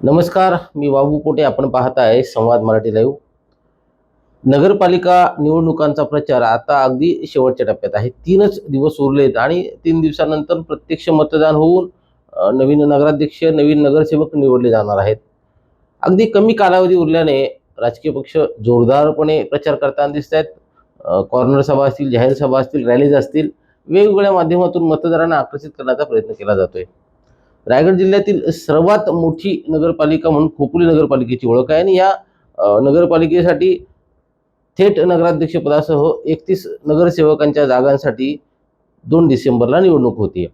नमस्कार मी बाबू कोटे आपण पाहत आहे संवाद मराठी लाईव्ह नगरपालिका निवडणुकांचा प्रचार आता अगदी शेवटच्या टप्प्यात आहे. तीनच दिवस उरलेत आणि तीन दिवसानंतर प्रत्यक्ष मतदान होऊन नवीन नगराध्यक्ष नवीन नगरसेवक निवडले जाणार आहेत. अगदी कमी कालावधी उरल्याने राजकीय पक्ष जोरदारपणे प्रचार करताना दिसत आहेत. कॉर्नर सभा असतील जाहीर सभा असतील रॅलीज असतील वेगवेगळ्या माध्यमातून मतदारांना आकर्षित करण्याचा प्रयत्न केला जातोय. रायगड जिल्ह्यातील सर्वात मोठी नगरपालिका म्हणून खोपोली नगरपालिकेची ओळख आहे. आणि या नगरपालिकेसाठी थेट नगराध्यक्षपदासह हो, एकतीस नगरसेवकांच्या जागांसाठी दोन डिसेंबरला निवडणूक होती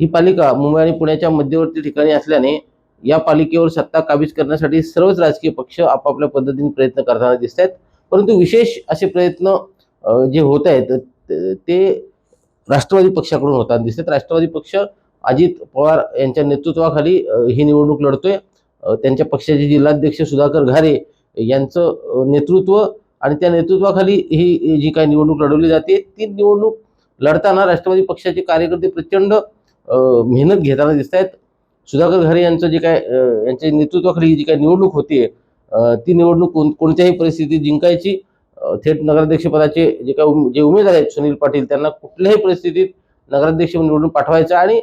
ही पालिका मुंबई आणि पुण्याच्या मध्यवर्ती ठिकाणी असल्याने या पालिकेवर सत्ता काबीज करण्यासाठी सर्वच राजकीय पक्ष आपापल्या पद्धतीने प्रयत्न करताना दिसत आहेत परंतु विशेष असे प्रयत्न जे होत आहेत ते- ते राष्ट्रवादी पक्षाकडून होताना दिसतात राष्ट्रवादी पक्ष अजित पवार यांच्या नेतृत्वाखाली ही निवडणूक लढतोय. त्यांच्या पक्षाचे जिल्हाध्यक्ष सुधाकर घारे यांचं नेतृत्व आणि त्या नेतृत्वाखाली ही जी काही निवडणूक लढवली जाते ती निवडणूक लढताना राष्ट्रवादी पक्षाचे कार्यकर्ते प्रचंड मेहनत घेताना दिसत आहेत सुधाकर घारे यांचं जे काय यांच्या नेतृत्वाखाली जी काय निवडणूक होते ती निवडणूक कोण कोणत्याही परिस्थितीत जिंकायची थेट नगराध्यक्षपदाचे जे काय उम- जे उमेदवार आहेत सुनील पाटील त्यांना कुठल्याही परिस्थितीत नगराध्यक्ष निवडून पाठवायचं आणि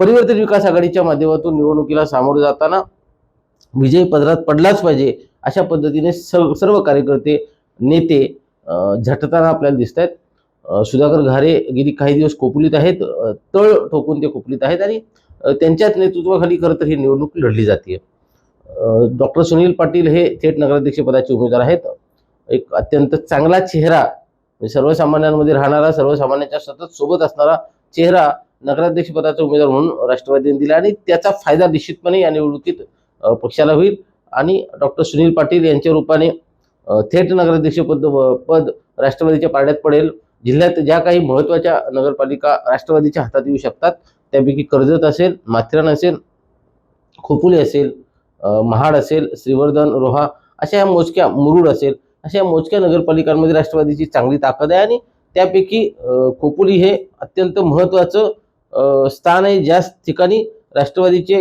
परिवर्तन विकास आघाडीच्या माध्यमातून निवडणुकीला सामोरे जाताना विजय पदरात पडलाच पाहिजे अशा पद्धतीने सर्व सर्व कार्यकर्ते नेते झटताना आपल्याला दिसत आहेत सुधाकर घारे गेली काही दिवस कोपलीत आहेत. तळ ठोकून ते कोपलीत आहेत आणि त्यांच्याच नेतृत्वाखाली खरं तर ही निवडणूक लढली जाते डॉक्टर सुनील पाटील हे थेट नगराध्यक्षपदाचे उमेदवार आहेत. एक अत्यंत चांगला चेहरा म्हणजे सर्वसामान्यांमध्ये राहणारा सर्वसामान्यांच्या सतत सोबत असणारा चेहरा नगराध्यक्ष पदाचा उमेदवार म्हणून राष्ट्रवादीने दिला आणि त्याचा फायदा निश्चितपणे या निवडणुकीत पक्षाला होईल. आणि डॉक्टर सुनील पाटील यांच्या रूपाने थेट नगराध्यक्ष पद पद राष्ट्रवादीच्या पारड्यात पडेल. जिल्ह्यात ज्या काही महत्त्वाच्या नगरपालिका राष्ट्रवादीच्या हातात येऊ शकतात त्यापैकी कर्जत असेल माथेरान असेल खोपोली असेल महाड असेल श्रीवर्धन रोहा अशा या मोजक्या मुरुड असेल अशा या मोजक्या नगरपालिकांमध्ये राष्ट्रवादीची चांगली ताकद आहे. आणि त्यापैकी खोपुली खोपोली हे अत्यंत महत्त्वाचं स्थान आहे ज्या ठिकाणी राष्ट्रवादीचे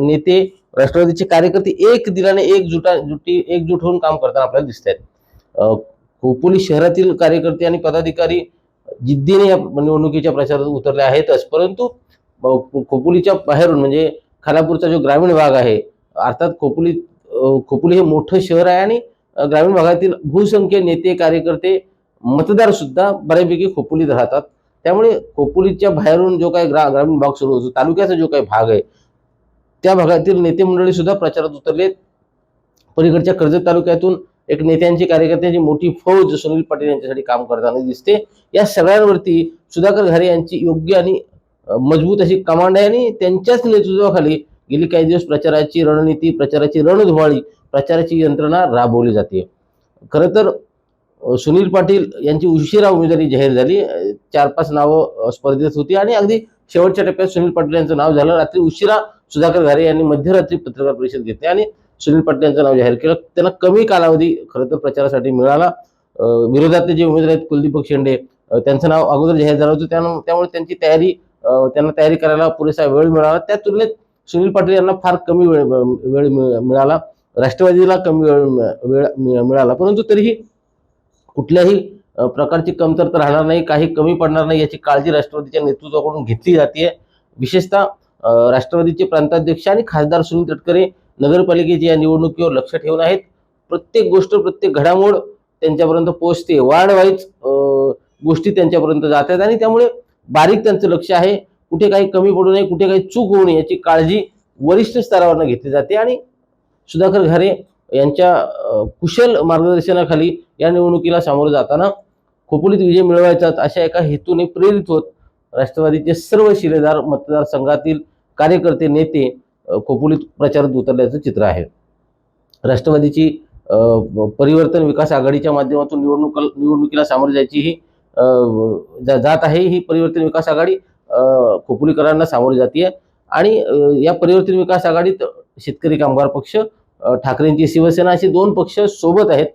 नेते राष्ट्रवादीचे कार्यकर्ते एक दिलाने एकजुटा जुटी एकजूट होऊन काम करताना आपल्याला दिसत आहेत खोपोली शहरातील कार्यकर्ते आणि पदाधिकारी जिद्दीने या निवडणुकीच्या प्रचारात उतरले आहेतच परंतु खोपोलीच्या बाहेरून म्हणजे खालापूरचा जो ग्रामीण भाग आहे अर्थात खोपोली खोपोली हे मोठं शहर आहे आणि ग्रामीण भागातील बहुसंख्य नेते कार्यकर्ते मतदार सुद्धा बऱ्यापैकी खोपोलीत राहतात. त्यामुळे खोपोलीच्या बाहेरून जो काही ग्रा ग्रामीण भाग सुरू होतो तालुक्याचा जो काही भाग आहे त्या भागातील नेते मंडळी सुद्धा प्रचारात उतरलेत पलीकडच्या कर्जत तालुक्यातून एक नेत्यांची कार्यकर्त्यांची मोठी फौज सुनील पाटील यांच्यासाठी काम करताना दिसते. या सगळ्यांवरती सुधाकर घारे यांची योग्य आणि मजबूत अशी कमांड आहे आणि त्यांच्याच नेतृत्वाखाली गेली काही दिवस प्रचाराची रणनीती प्रचाराची रणधुवाळी प्रचाराची यंत्रणा राबवली जाते. खरं तर सुनील पाटील यांची उशिरा उमेदवारी जाहीर झाली. चार पाच नावं स्पर्धेत होती आणि अगदी शेवटच्या टप्प्यात सुनील पाटील यांचं नाव झालं. रात्री उशिरा सुधाकर घारे यांनी मध्यरात्री पत्रकार परिषद घेतली आणि सुनील पाटील यांचं नाव जाहीर केलं. त्यांना कमी कालावधी खरं तर प्रचारासाठी मिळाला. विरोधातले जे उमेदवार आहेत कुलदीप शेंडे त्यांचं नाव अगोदर जाहीर झालं होतं. त्यानं त्यामुळे त्यांची तयारी त्यांना तयारी करायला पुरेसा वेळ मिळाला. त्या तुलनेत सुनील पाटील यांना फार कमी वेळ वेळ मिळाला. राष्ट्रवादीला कमी वेळ वेळ मि- मिळाला. परंतु तरीही कुठल्याही प्रकारची कमतरता राहणार नाही काही कमी पडणार नाही याची काळजी राष्ट्रवादीच्या नेतृत्वाकडून घेतली जाते विशेषतः राष्ट्रवादीचे प्रांताध्यक्ष आणि खासदार सुनील तटकरे नगरपालिकेच्या या निवडणुकीवर लक्ष ठेवून आहेत. प्रत्येक गोष्ट प्रत्येक घडामोड त्यांच्यापर्यंत पोहोचते. वार्ड वाईज गोष्टी त्यांच्यापर्यंत जात आहेत आणि त्यामुळे बारीक त्यांचं लक्ष आहे. कुठे काही कमी पडू नये कुठे काही चूक होऊ नये याची काळजी वरिष्ठ स्तरावरनं घेतली जाते. आणि सुधाकर घरे यांच्या कुशल मार्गदर्शनाखाली या निवडणुकीला सामोरं जाताना खोपोलीत विजय मिळवायचाच अशा एका हेतूने प्रेरित होत राष्ट्रवादीचे सर्व शिलेदार मतदारसंघातील कार्यकर्ते नेते खोपोलीत प्रचारात उतरल्याचं चित्र आहे. राष्ट्रवादीची परिवर्तन विकास आघाडीच्या माध्यमातून निवडणूक निवडणुकीला सामोरे जायची ही जा- जात आहे ही परिवर्तन विकास आघाडी खोपोलीकरांना सामोरी जाते आणि या परिवर्तन विकास आघाडीत शेतकरी कामगार पक्ष ठाकरेंची शिवसेना अशी दोन पक्ष सोबत आहेत.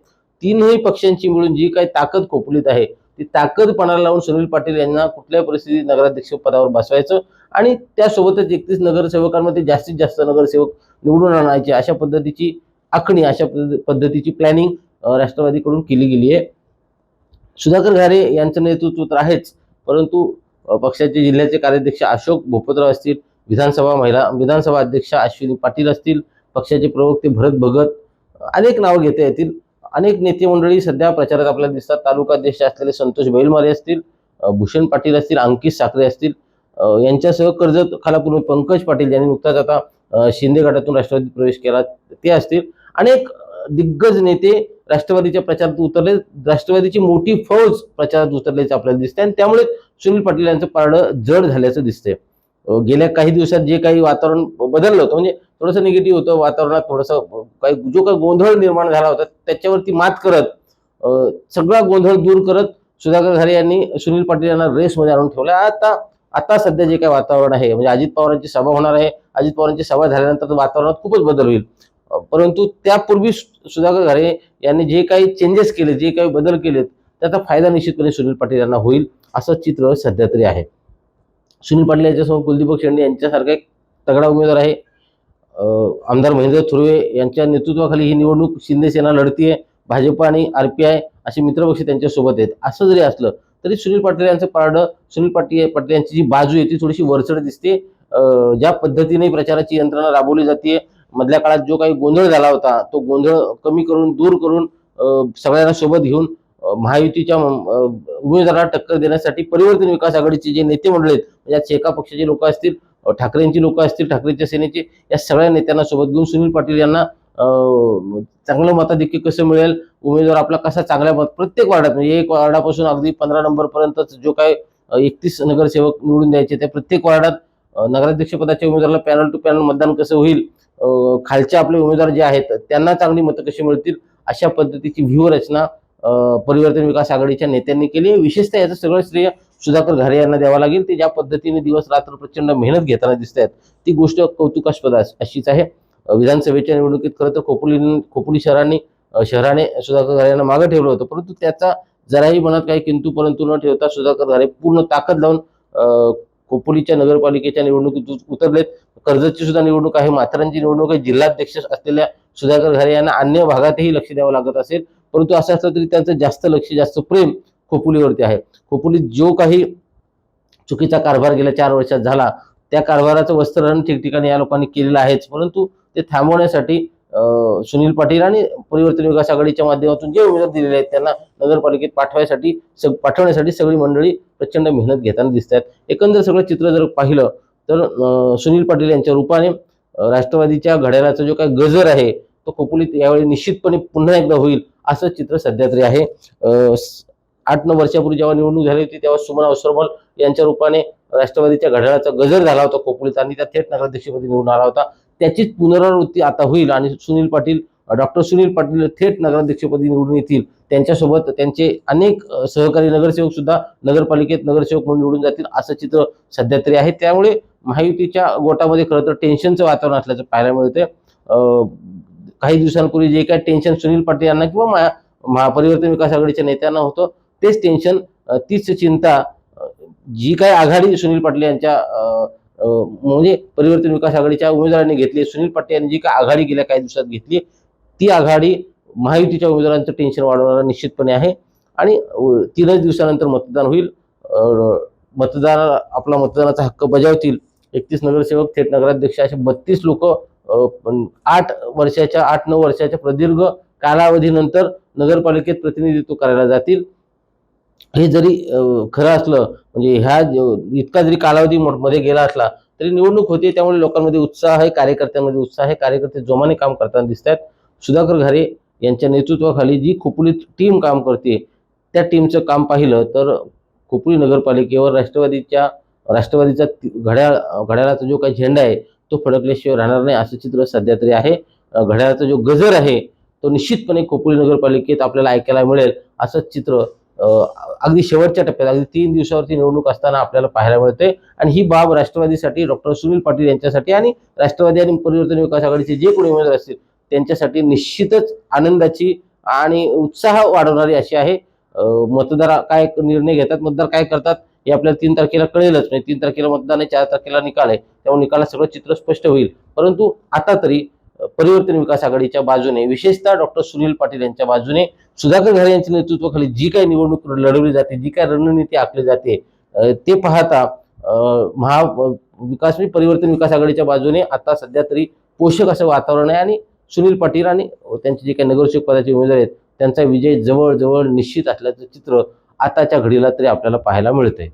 तीनही पक्षांची मिळून जी काही ताकद खोपलीत आहे ती ताकद पणाला लावून सुनील पाटील यांना कुठल्याही परिस्थितीत नगराध्यक्ष पदावर बसवायचं आणि त्यासोबतच एकतीस नगरसेवकांमध्ये जास्तीत जास्त नगरसेवक निवडून आणायचे अशा पद्धतीची आखणी अशा पद्धतीची प्लॅनिंग राष्ट्रवादीकडून केली गेली आहे. सुधाकर घारे यांचं नेतृत्व तर आहेच परंतु पक्षाचे जिल्ह्याचे कार्याध्यक्ष अशोक भोपतराव असतील विधानसभा महिला विधानसभा अध्यक्ष अश्विनी पाटील असतील पक्षाचे प्रवक्ते भरत भगत अनेक नावं घेता येतील. अनेक नेते मंडळी सध्या प्रचारात आपल्याला दिसतात. तालुका अध्यक्ष असलेले संतोष बैलमारे असतील भूषण पाटील असतील अंकित साखरे असतील. यांच्यासह कर्जत खालापूर पंकज पाटील यांनी नुकताच आता शिंदे गटातून राष्ट्रवादीत प्रवेश केला. ते असतील. अनेक दिग्गज नेते राष्ट्रवादीच्या प्रचारात उतरले. राष्ट्रवादीची मोठी फौज प्रचारात उतरल्याचे आपल्याला दिसते आणि त्यामुळे सुनील पाटील यांचं पारडं जड झाल्याचं दिसते गेल्या काही दिवसात जे काही वातावरण बदललं होतं म्हणजे थोडंसं निगेटिव्ह होतं वातावरणात थोडंसं काही जो काही गोंधळ निर्माण झाला होता त्याच्यावरती मात करत सगळा गोंधळ दूर करत सुधाकर घारे यांनी सुनील पाटील यांना रेसमध्ये आणून ठेवलं. आता आता सध्या जे काही वातावरण आहे म्हणजे अजित पवारांची सभा होणार आहे. अजित पवारांची सभा झाल्यानंतर वातावरणात खूपच बदल होईल. परंतु त्यापूर्वी सु- सुधाकर घारे यांनी जे काही चेंजेस केले जे काही बदल केलेत त्याचा फायदा निश्चितपणे सुनील पाटील यांना होईल असं चित्र सध्या तरी आहे. सुनील पाटील यांच्यासमोर कुलदीपक शेंडे यांच्यासारखा एक तगडा उमेदवार आहे. आमदार महेंद्र थुर्वे यांच्या नेतृत्वाखाली ही निवडणूक शिंदे सेना लढतीये भाजप आणि आर पी आय असे मित्रपक्ष त्यांच्यासोबत आहेत. असं जरी असलं तरी सुनील पाटील यांचं पारडं सुनील पाटील पाटील यांची जी बाजू आहे ती थोडीशी वरचढ दिसते. ज्या पद्धतीने प्रचाराची यंत्रणा राबवली जाते मधल्या काळात जो काही गोंधळ झाला होता तो गोंधळ कमी करून दूर करून सगळ्यांना सोबत घेऊन महायुतीच्या उमेदवाराला टक्कर देण्यासाठी परिवर्तन विकास आघाडीचे जे नेते मंडळ आहेत म्हणजे शेका पक्षाचे लोक असतील ठाकरेंची लोक असतील ठाकरेंच्या सेनेचे या सगळ्या नेत्यांना सोबत घेऊन सुनील पाटील यांना चांगलं मताधिक्य कसं मिळेल उमेदवार आपला कसा चांगल्या मत प्रत्येक वार्डात म्हणजे एक वार्डापासून अगदी पंधरा नंबरपर्यंत जो काय एकतीस नगरसेवक निवडून द्यायचे त्या प्रत्येक वार्डात नगराध्यक्षपदाच्या उमेदवाराला पॅनल टू पॅनल मतदान कसं होईल खालचे आपले उमेदवार जे आहेत त्यांना चांगली मतं कशी मिळतील अशा पद्धतीची व्यूहरचना परिवर्तन विकास आघाडीच्या नेत्यांनी केली आहे. विशेषतः याचं सगळं श्रेय सुधाकर घरे यांना द्यावं लागेल. ते ज्या पद्धतीने दिवस रात्र प्रचंड मेहनत घेताना दिसत आहेत ती गोष्ट कौतुकास्पद अशीच आहे. विधानसभेच्या निवडणुकीत खरं तर खोपोली खोपोली शहरांनी शहराने सुधाकर घरे यांना मागे ठेवलं होतं. परंतु त्याचा जराही मनात काही किंतु परंतु न ठेवता सुधाकर घरे पूर्ण ताकद लावून खोपोलीच्या नगरपालिकेच्या निवडणुकीत उतरलेत. कर्जतची सुद्धा निवडणूक आहे माथेरानची निवडणूक आहे. जिल्हाध्यक्ष असलेल्या सुधाकर घरे यांना अन्य भागातही लक्ष द्यावं लागत असेल. परंतु असं असलं तरी त्यांचं जास्त लक्ष जास्त प्रेम खोपोलीवरती आहे. खोपोलीत जो काही चुकीचा कारभार गेल्या चार वर्षात झाला त्या कारभाराचं वस्त्रहरण ठिकठिकाणी या लोकांनी केलेलं आहेच. परंतु ते थांबवण्यासाठी सुनील पाटील आणि परिवर्तन विकास आघाडीच्या माध्यमातून जे उमेदवार दिलेले आहेत त्यांना नगरपालिकेत पाठवायसाठी सग पाठवण्यासाठी सगळी मंडळी प्रचंड मेहनत घेताना दिसत आहेत एकंदर सगळं चित्र जर पाहिलं तर सुनील पाटील यांच्या रूपाने राष्ट्रवादीच्या घड्याळाचा जो काही गजर आहे तो खोपोलीत यावेळी निश्चितपणे पुन्हा एकदा होईल असं चित्र सध्या तरी आहे. आठ नऊ वर्षापूर्वी जेव्हा निवडणूक झाली होती तेव्हा सुमन अवसरमल यांच्या रूपाने राष्ट्रवादीच्या घड्याळाचा गजर झाला होता खोपोलीत आणि त्या थेट नगराध्यक्षपदी निवडून आला होता. त्याचीच पुनरावृत्ती आता होईल आणि सुनील पाटील डॉक्टर सुनील पाटील थेट नगराध्यक्षपदी निवडून येतील. त्यांच्यासोबत त्यांचे अनेक सहकारी नगरसेवक सुद्धा नगरपालिकेत नगरसेवक म्हणून निवडून जातील असं चित्र सध्या तरी आहे. त्यामुळे महायुतीच्या गोटामध्ये खरं तर टेन्शनचं वातावरण असल्याचं पाहायला मिळते काही दिवसांपूर्वी जे काही टेन्शन सुनील पाटील यांना किंवा महापरिवर्तन विकास आघाडीच्या नेत्यांना होतं तेच टेन्शन तीच चिंता जी काय आघाडी सुनील पाटील यांच्या म्हणजे परिवर्तन विकास आघाडीच्या उमेदवारांनी घेतली सुनील पाटील यांनी जी काय आघाडी गेल्या काही दिवसात घेतली ती आघाडी महायुतीच्या उमेदवारांचं टेन्शन वाढवणारा निश्चितपणे आहे. आणि तीनच दिवसानंतर मतदान होईल. मतदान आपला मतदानाचा हक्क बजावतील. एकतीस नगरसेवक थेट नगराध्यक्ष असे बत्तीस लोक आठ वर्षाच्या आठ नऊ वर्षाच्या प्रदीर्घ कालावधीनंतर नगरपालिकेत प्रतिनिधित्व करायला जातील. हे जरी खरं असलं म्हणजे ह्या इतका जरी कालावधी मध्ये गेला असला तरी निवडणूक होते त्यामुळे लोकांमध्ये उत्साह आहे कार्यकर्त्यांमध्ये उत्साह आहे कार्यकर्ते जोमाने काम करताना दिसत आहेत सुधाकर घारे यांच्या नेतृत्वाखाली जी खोपोलीत टीम काम करते त्या टीमचं काम पाहिलं तर खोपोली नगरपालिकेवर राष्ट्रवादीच्या राष्ट्रवादीचा घड्याळ घड्याळाचा जो काही झेंडा आहे तो फडकल्याशिवाय राहणार नाही असं चित्र सध्या तरी आहे. घड्याळाचा जो गजर आहे तो निश्चितपणे खोपोली नगरपालिकेत आपल्याला ऐकायला मिळेल असं चित्र अगदी शेवटच्या टप्प्यात अगदी तीन दिवसावरती निवडणूक असताना आपल्याला पाहायला मिळते आणि ही बाब राष्ट्रवादीसाठी डॉक्टर सुनील पाटील यांच्यासाठी आणि राष्ट्रवादी आणि परिवर्तन विकास आघाडीचे जे कोणी उमेदवार असतील त्यांच्यासाठी निश्चितच आनंदाची आणि उत्साह वाढवणारी अशी आहे. मतदार काय निर्णय घेतात मतदार काय करतात हे आपल्याला तीन तारखेला कळेलच. म्हणजे तीन तारखेला मतदान आहे चार तारखेला निकाल आहे. त्यामुळे निकालात सगळं चित्र स्पष्ट होईल. परंतु आता तरी परिवर्तन विकास आघाडीच्या बाजूने विशेषतः डॉक्टर सुनील पाटील यांच्या बाजूने सुधाकर घरे यांच्या नेतृत्वाखाली जी काही निवडणूक लढवली जाते जी काही रणनीती आखली जाते ते पाहता महा विकास परिवर्तन विकास आघाडीच्या बाजूने आता सध्या तरी पोषक असं वातावरण आहे आणि सुनील पाटील आणि त्यांचे जे काही नगरसेवक पदाचे उमेदवार आहेत त्यांचा विजय जवळजवळ निश्चित असल्याचं चित्र आताच्या घडीला तरी आपल्याला पाहायला मिळतंय.